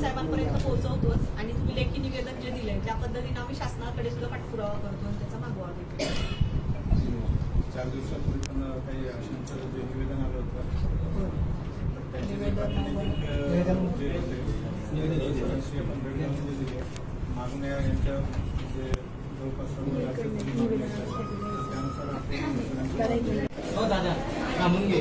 साहेबांपर्यंत पोहोचवतोच आणि तुम्ही लेखी निवेदन जे दिलंय त्या पद्धतीने आम्ही शासनाकडे सुद्धा पाठपुरावा करतो आणि त्याचा मागोवा घेतो चार दिवसापूर्वी पण काही जे निवेदन आलं होतं त्याची. मागण्या यांच्या जे जवळपास सर्व राज्यातून मागण्या आहेत. त्यानुसार आपण हो दादा थांबून घे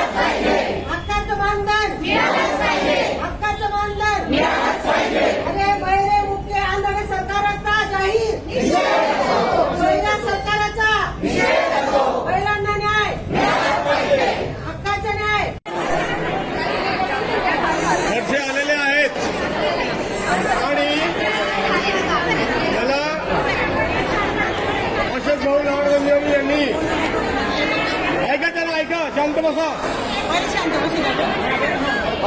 हक्काचं मानधन हक्काचं मानधन अरे बैरे मुख्य आंधळे सरकारचा जाहीर पहिल्या सरकाराचा बैलांना न्याय हक्काचा न्याय खर्चे आलेले आहेत आणि मला अशोक भाऊ नाडवंदेवी यांनी ऐका त्याला ऐका शांत बसा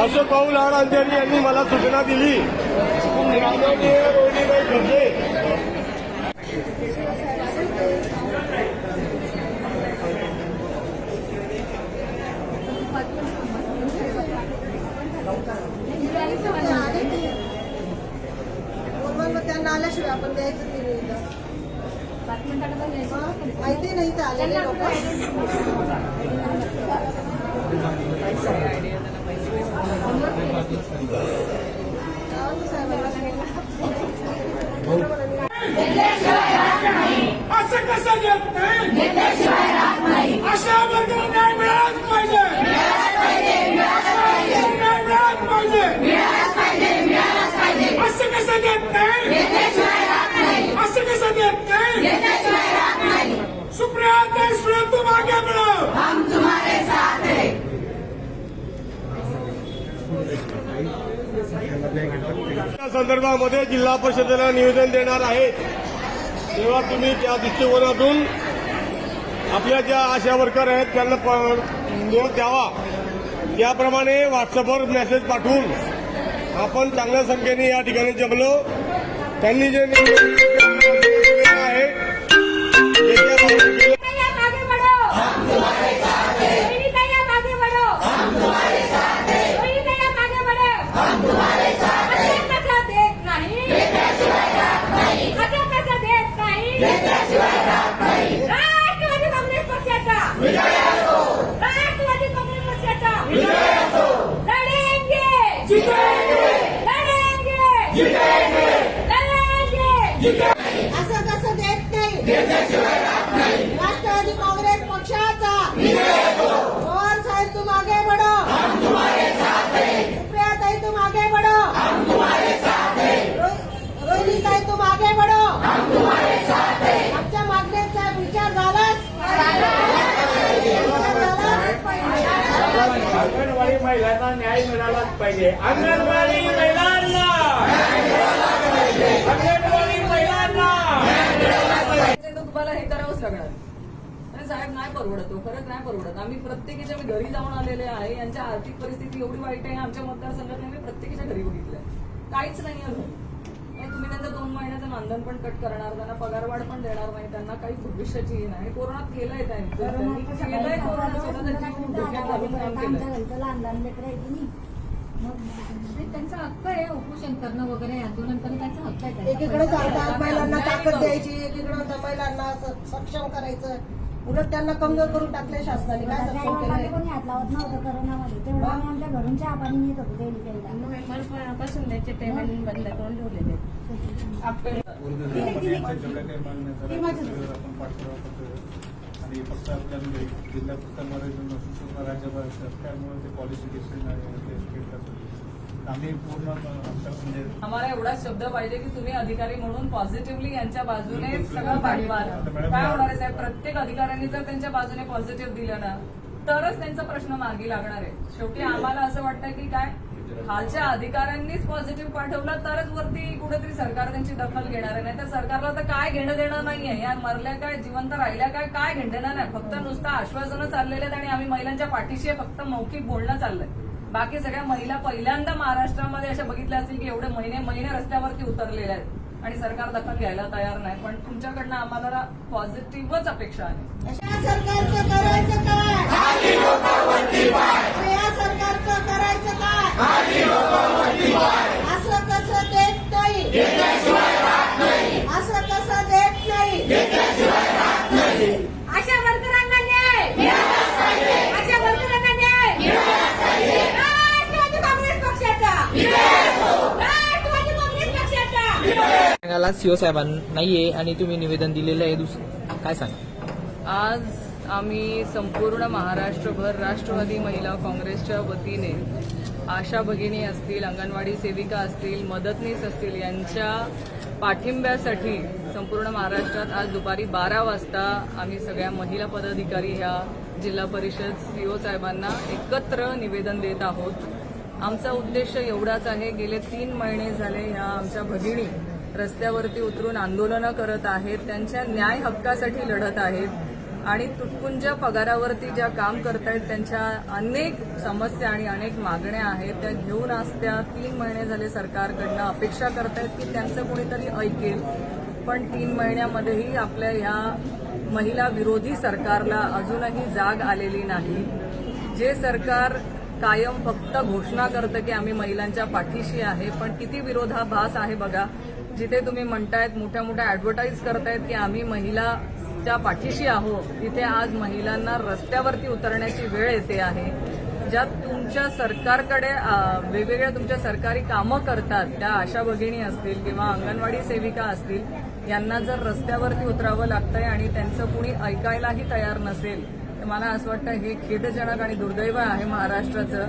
अशोक भाऊ लाड अंजली यांनी मला सूचना दिली. माननीय रोहिणीबाई खर्चे त्यांना आल्याशिवाय आपण द्यायचं ते नाही माहिती नाही तर आलेले लोक. असं कसं देत नाही? अशा वर्गाला न्याय मिळालाच पाहिजे. न्याय मिळालाच पाहिजे. असं कसं देत नाही? या संदर्भामध्ये जिल्हा परिषदेला निवेदन देणार आहे. तेव्हा तुम्ही त्या दृष्टिकोनातून आपल्या ज्या आशा वर्कर आहेत त्यांना प- निरोप द्यावा. त्याप्रमाणे व्हॉट्सअपवर मेसेज पाठवून आपण चांगल्या संख्येने या ठिकाणी जमलो. त्यांनी जे अंगणवाडी महिलांना न्याय मिळालाच पाहिजे. अंगणवाडी महिलांना! अंगणवाडी महिलांना! तुम्हाला हे करावंच लागणार. अरे साहेब नाही परवडत. हो खरंच नाही परवडत. आम्ही प्रत्येकीच्या मी घरी जाऊन आलेले आहे. यांच्या आर्थिक परिस्थिती एवढी वाईट आहे. आमच्या मतदारसंघात आम्ही प्रत्येकीच्या घरी बघितलंय. काहीच नाही आहे तुम्ही त्यांचं दोन महिन्याचं मानधन पण कट करणार त्यांना पगारवाढ पण देणार नाही त्यांना काही भविष्याची नाही. कोरोनात केलंय त्यांनी. केलंय कोरोना स्वतःचा जीव धोक्यात घालून काम केलंय. त्यांचा हक्क आहे उपोषण करणं वगैरे आंदोलन त्यांचा हक्क आहे एकीकडे महिलांना ताकद द्यायची एकीकडे महिलांना सक्षम करायचं. उलट त्यांना कमजोर करून टाकले शासनाने. काय सक्षम केलंय? कोणी हात लावत नव्हतं करोनामध्ये. तेवढं आम्ही आमच्या घरून चहा पाणी नेत होतो डेली पासून त्याचे पेमेंट बंद करून ठेवलेले. आणि फक्त आपल्या म्हणजे जिल्हा पूर्ण राज्यभर असतात. त्यामुळे ते पॉलिसी डिसिजन आम्ही पूर्ण आमच्या म्हणजे आम्हाला एवढाच शब्द पाहिजे की तुम्ही अधिकारी म्हणून पॉझिटिव्हली यांच्या बाजूने सगळं पाठवाल. काय होणार आहे साहेब? प्रत्येक अधिकाऱ्यांनी जर त्यांच्या बाजूने पॉझिटिव्ह दिलं ना तरच त्यांचा प्रश्न मार्गी लागणार आहे. शेवटी आम्हाला असं वाटतं की काय? खालच्या अधिकाऱ्यांनीच पॉझिटिव्ह पाठवलं तरच वरती कुठेतरी सरकार त्यांची दखल घेणार आहे. नाही तर सरकारला तर काय घेणं देणं नाहीये. या मरल्या काय जिवंत राहिल्या काय काय घेणं नाही. फक्त नुसतं आश्वासनं चाललेले आहेत आणि आम्ही महिलांच्या पाठीशी फक्त मौखिक बोलणं चाललंय. बाकी सगळ्या महिला पहिल्यांदा महाराष्ट्रामध्ये अशा बघितल्या असतील की एवढे महिने महिने रस्त्यावरती उतरलेल्या आहेत. आणि सरकार दखल घ्यायला तयार नाही. पण तुमच्याकडनं आम्हाला पॉझिटिव्हच अपेक्षा आहे. सरकारचं करायचं काय? या सरकारचं करायचं काय? असं कसं देत नाही असं कसं देत नाही अशा वर्करांना न्याय अशा वर्करांना न्याय राष्ट्रवादी काँग्रेस पक्षाचा राष्ट्रवादी काँग्रेस पक्षाचा सीओ साहेबांना नाहीये आणि तुम्ही निवेदन दिलेलं आहे दुसरं. काय सांगा? आज आम्ही संपूर्ण महाराष्ट्रभर राष्ट्रवादी महिला काँग्रेसच्या वतीने आशा भगिनी असतील अंगणवाडी सेविका असतील मदतनीस असतील यांच्या पाठिंब्यासाठी संपूर्ण महाराष्ट्रात आज दुपारी बारा वाजता आम्ही सगळ्या महिला पदाधिकारी ह्या जिल्हा परिषद सीओ साहेबांना एकत्र निवेदन देत आहोत. आमचा उद्देश एवढाच आहे गेले तीन महिने झाले ह्या आमच्या भगिनी रस्त्यावरती उतरून आंदोलनं करत आहेत त्यांच्या न्याय हक्कासाठी लढत आहेत आणि तुटपुंज पगारावरती ज्या काम करतायत त्यांच्या अनेक समस्या आणि अनेक मागण्या आहेत त्या घेऊन आज त्या तीन महिने झाले सरकारकडनं अपेक्षा करतायत की त्यांचं कोणीतरी ऐकेल. पण तीन महिन्यामध्येही आपल्या ह्या महिला विरोधी सरकारला अजूनही जाग आलेली नाही. जे सरकार कायम फक्त घोषणा करतं की आम्ही महिलांच्या पाठीशी आहे पण किती विरोधाभास आहे बघा. जिथे तुम्ही म्हणतायत मोठ्या मोठ्या ऍडव्हर्टाईज करतायत की आम्ही महिला त्या पाठीशी आहोत तिथे आज महिलांना रस्त्यावरती उतरण्याची वेळ येते आहे. ज्या तुमच्या सरकारकडे वेगवेगळ्या तुमच्या सरकारी कामं करतात त्या आशा भगिनी असतील किंवा अंगणवाडी सेविका असतील यांना जर रस्त्यावरती उतरावं लागतंय आणि त्यांचं कुणी ऐकायलाही तयार नसेल मला असं वाटतं हे खेदजनक आणि दुर्दैव आहे महाराष्ट्राचं.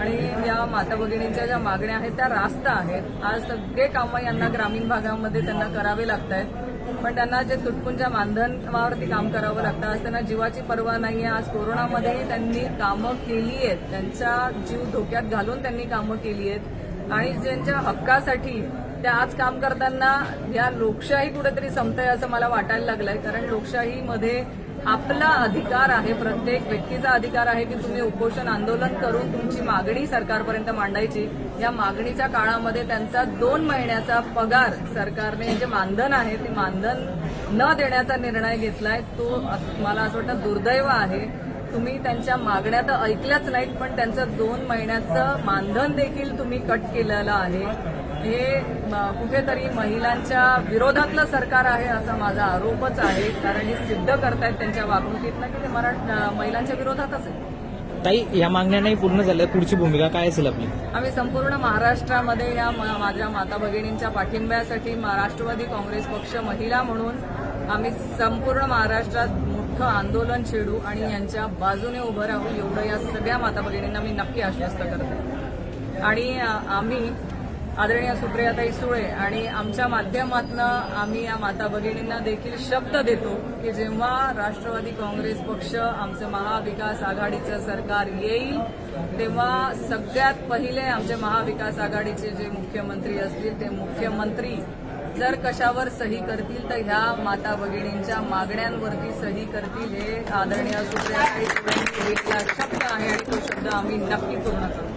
आणि या माता भगिनींच्या ज्या मागण्या आहेत त्या रास्त आहेत. आज सगळे कामं यांना ग्रामीण भागामध्ये त्यांना करावे लागत आहेत पण त्यांना जे तुटपुंच्या मानधनावरती काम करावं लागतं आज त्यांना जीवाची पर्वा नाही आहे आज कोरोनामध्येही त्यांनी कामं केली आहेत. त्यांचा जीव धोक्यात घालून त्यांनी कामं केली आहेत. आणि ज्यांच्या हक्कासाठी त्या आज काम करताना या लोकशाही कुठेतरी संपतंय असं मला वाटायला लागलंय. कारण लोकशाहीमध्ये आपला अधिकार आहे प्रत्येक व्यक्तीचा अधिकार आहे की तुम्ही उपोषण आंदोलन करून तुमची मागणी सरकारपर्यंत मांडायची. या मागणीच्या काळामध्ये त्यांचा दोन महिन्याचा पगार सरकारने जे मानधन आहे ते मानधन न देण्याचा निर्णय घेतलाय. तो मला असं वाटतं दुर्दैव आहे. तुम्ही त्यांच्या मागण्या तर ऐकल्याच नाहीत पण त्यांचं दोन महिन्याचं मानधन देखील तुम्ही कट केलेलं आहे. हे कुठेतरी महिलांच्या विरोधातलं सरकार आहे असा माझा आरोपच आहे. कारण हे सिद्ध करतायत त्यांच्या वागणुकीतनं की ते मराठ महिलांच्या विरोधातच आहे ताई या मागण्या नाही पूर्ण झाल्या पुढची भूमिका काय असेल आपली? आम्ही संपूर्ण महाराष्ट्रामध्ये या म- माझ्या माता भगिनींच्या पाठिंब्यासाठी मा- राष्ट्रवादी काँग्रेस पक्ष महिला म्हणून आम्ही संपूर्ण महाराष्ट्रात मोठं आंदोलन छेडू आणि यांच्या बाजूने उभं राहू एवढं या सगळ्या माता भगिनींना मी नक्की आश्वस्त करते. आणि अ, आम्ही आदरणीय सुप्रियाताई सुळे आणि आमच्या माध्यमातून आम्ही या माता भगिनींना देखील शब्द देतो की जेव्हा राष्ट्रवादी काँग्रेस पक्ष आमचं महाविकास आघाडीचं सरकार येईल तेव्हा सगळ्यात पहिले आमचे महाविकास आघाडीचे जे मुख्यमंत्री असतील ते मुख्यमंत्री जर कशावर सही करतील तर ह्या माता भगिनींच्या मागण्यांवरती सही करतील हे आदरणीय सुप्रियाताई सुळे शब्द आहे आणि तो शब्द आम्ही नक्की पूर्ण करू.